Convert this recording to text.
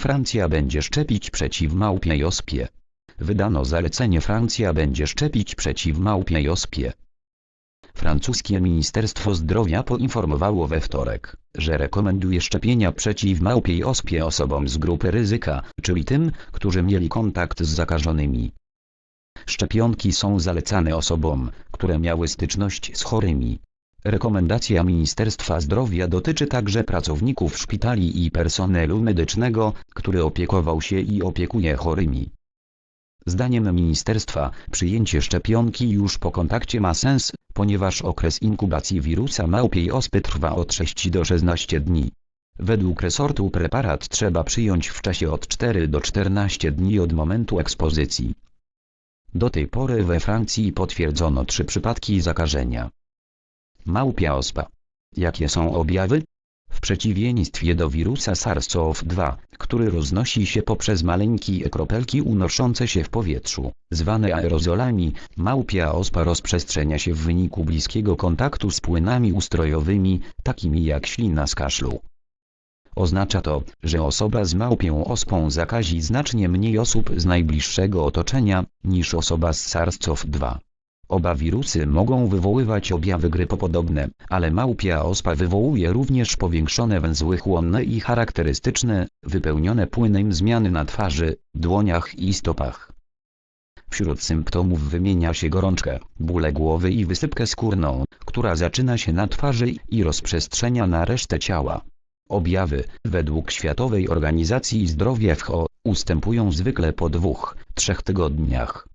Francja będzie szczepić przeciw małpiej ospie. Wydano zalecenie Francja będzie szczepić przeciw małpiej ospie. Francuskie Ministerstwo Zdrowia poinformowało we wtorek, że rekomenduje szczepienia przeciw małpiej ospie osobom z grupy ryzyka, czyli tym, którzy mieli kontakt z zakażonymi. Szczepionki są zalecane osobom, które miały styczność z chorymi. Rekomendacja Ministerstwa Zdrowia dotyczy także pracowników szpitali i personelu medycznego, który opiekował się i opiekuje chorymi. Zdaniem ministerstwa, przyjęcie szczepionki już po kontakcie ma sens, ponieważ okres inkubacji wirusa małpiej ospy trwa od 6 do 16 dni. Według resortu preparat trzeba przyjąć w czasie od 4 do 14 dni od momentu ekspozycji. Do tej pory we Francji potwierdzono trzy przypadki zakażenia. Małpia ospa. Jakie są objawy? W przeciwieństwie do wirusa SARS-CoV-2, który roznosi się poprzez maleńkie kropelki unoszące się w powietrzu, zwane aerozolami, małpia ospa rozprzestrzenia się w wyniku bliskiego kontaktu z płynami ustrojowymi, takimi jak ślina z kaszlu. Oznacza to, że osoba z małpią ospą zakazi znacznie mniej osób z najbliższego otoczenia, niż osoba z SARS-CoV-2. Oba wirusy mogą wywoływać objawy grypopodobne, ale małpia ospa wywołuje również powiększone węzły chłonne i charakterystyczne, wypełnione płynem zmiany na twarzy, dłoniach i stopach. Wśród symptomów wymienia się gorączkę, bóle głowy i wysypkę skórną, która zaczyna się na twarzy i rozprzestrzenia na resztę ciała. Objawy, według Światowej Organizacji Zdrowia WHO, ustępują zwykle po dwóch, trzech tygodniach.